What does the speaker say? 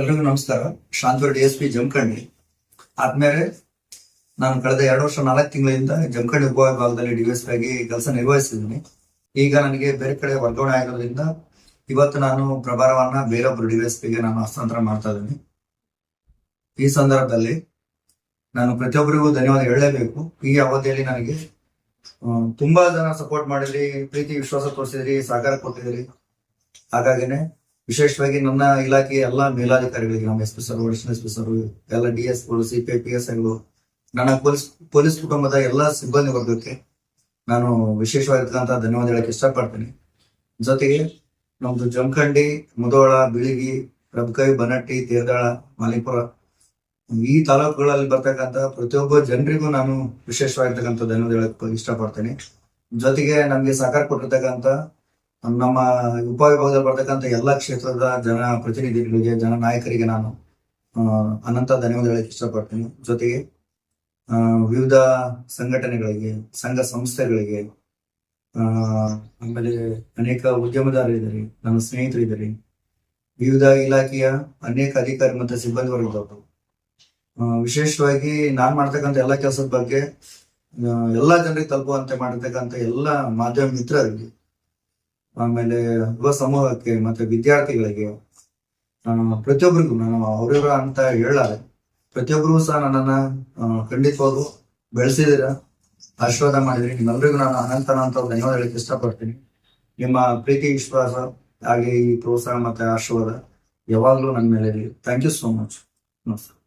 ಎಲ್ರಿಗೂ ನಮಸ್ಕಾರ. Shantur D S P Jamkhandi. ಆದ್ಮೇಲೆ ನಾನು ಕಳೆದ ಎರಡು ವರ್ಷ ನಾಲ್ಕು ತಿಂಗಳಿಂದ ಜಮಖಂಡಿ ಉಪವಿಭಾಗದಲ್ಲಿ ಡಿ ಎಸ್ ಪಿ ಆಗಿ ಕೆಲಸ ನಿರ್ವಹಿಸಿದ್ದೀನಿ ಈಗ ನನಗೆ ಬೇರೆ ಕಡೆ ವರ್ಗಾವಣೆ ಆಗಿರೋದ್ರಿಂದ ಇವತ್ತು ನಾನು ಪ್ರಭಾರವನ್ನ ಬೇರೊಬ್ಬರು ಡಿ ಎಸ್ ಪಿಗೆ ನಾನು ಹಸ್ತಾಂತರ ಮಾಡ್ತಾ ಇದ್ದೀನಿ. ಈ ಸಂದರ್ಭದಲ್ಲಿ ನಾನು ಪ್ರತಿಯೊಬ್ಬರಿಗೂ ಧನ್ಯವಾದ ಹೇಳಲೇಬೇಕು. ಈ ಅವಧಿಯಲ್ಲಿ ನನಗೆ ತುಂಬಾ ಜನ ಸಪೋರ್ಟ್ ಮಾಡಿದ್ರಿ, ಪ್ರೀತಿ, ವಿಶ್ವಾಸ ತೋರಿಸಿದ್ರಿ, ಸಹಕಾರ ಕೊಟ್ಟಿದ್ರಿ. ಹಾಗಾಗಿನೇ ವಿಶೇಷವಾಗಿ ನನ್ನ ಇಲಾಖೆಯ ಎಲ್ಲ ಮೇಲಾಧಿಕಾರಿಗಳಿಗೆ, ನಮ್ಮ S P sir additional S P sir, ಎಲ್ಲ D S C P P S ಐಗಳು ನನ್ನ ಪೊಲೀಸ್ ಪೊಲೀಸ್ ಕುಟುಂಬದ ಎಲ್ಲ ಸಿಬ್ಬಂದಿ ವರ್ಗಕ್ಕೆ ನಾನು ವಿಶೇಷವಾಗಿರ್ತಕ್ಕಂತಹ ಧನ್ಯವಾದ ಹೇಳಕ್ಕೆ ಇಷ್ಟಪಡ್ತೀನಿ. ಜೊತೆಗೆ ನಮ್ದು ಜಮಖಂಡಿ, ಮುದೋಳ, ಬಿಳಿಗಿ ರಬ್ಕೈ ಬನಟ್ಟಿ, ತೀರ್ದಾಳ, ಮಾಲಿಪುರ, ಈ ತಾಲೂಕುಗಳಲ್ಲಿ ಬರ್ತಕ್ಕಂತಹ ಪ್ರತಿಯೊಬ್ಬ ಜನರಿಗೂ ನಾನು ವಿಶೇಷವಾಗಿರ್ತಕ್ಕಂಥ ಧನ್ಯವಾದ ಹೇಳಕ್ ಇಷ್ಟಪಡ್ತೇನೆ. ಜೊತೆಗೆ ನಮ್ಗೆ ಸಹಕಾರ ಕೊಟ್ಟಿರ್ತಕ್ಕಂಥ ನಮ್ಮ ಉಪವಿಭಾಗದಲ್ಲಿ ಬರ್ತಕ್ಕಂಥ ಎಲ್ಲ ಕ್ಷೇತ್ರದ ಜನ ಪ್ರತಿನಿಧಿಗಳಿಗೆ, ಜನ ನಾಯಕರಿಗೆ ನಾನು ಅನಂತ ಧನ್ಯವಾದ ಹೇಳಕ್ಕೆ ಇಷ್ಟಪಡ್ತೀನಿ. ಜೊತೆಗೆ ವಿವಿಧ ಸಂಘಟನೆಗಳಿಗೆ, ಸಂಘ ಸಂಸ್ಥೆಗಳಿಗೆ ಆಮೇಲೆ ಅನೇಕ ಉದ್ಯಮದಾರರಿದ್ದಾರೆ, ನನ್ನ ಸ್ನೇಹಿತರಿದ್ದಾರೆ. ವಿವಿಧ ಇಲಾಖೆಯ ಅನೇಕ ಅಧಿಕಾರಿ ಮತ್ತು ಸಿಬ್ಬಂದಿ ವಿಶೇಷವಾಗಿ ನಾನ್ ಮಾಡ್ತಕ್ಕಂಥ ಎಲ್ಲ ಕೆಲಸದ ಬಗ್ಗೆ ಎಲ್ಲಾ ಜನರಿಗೆ ತಲುಪುವಂತೆ ಮಾಡಿರ್ತಕ್ಕಂಥ ಎಲ್ಲ ಮಾಧ್ಯಮ ಮಿತ್ರರಿಗೆ ಆಮೇಲೆ ಯುವ ಸಮೂಹಕ್ಕೆ ಮತ್ತೆ ವಿದ್ಯಾರ್ಥಿಗಳಿಗೆ ನಾನು ಪ್ರತಿಯೊಬ್ಬರಿಗೂ ನಾನು ಅವ್ರಿವ್ರ ಅಂತ ಹೇಳಾರೆ ಪ್ರತಿಯೊಬ್ಬರಿಗೂ ಸಹ ನನ್ನನ್ನ ಖಂಡಿತವಾಗೂ ಬೆಳೆಸಿದಿರ ಆಶೀರ್ವಾದ ಮಾಡಿದ್ರಿ. ನಿಮ್ಮೆಲ್ಲರಿಗೂ ನಾನು ಅನಂತ ಅಂತ ಧನ್ಯವಾದ ಹೇಳಕ್ಕೆ ಇಷ್ಟಪಡ್ತೀನಿ. ನಿಮ್ಮ ಪ್ರೀತಿ, ವಿಶ್ವಾಸ, ಹಾಗೆ ಈ ಪ್ರೋತ್ಸಾಹ ಮತ್ತೆ ಆಶೀರ್ವಾದ ಯಾವಾಗ್ಲೂ ನನ್ನ ಮೇಲೆ ಥ್ಯಾಂಕ್ ಯು ಸೋ ಮಚ್ ನಮಸ್ಕಾರ.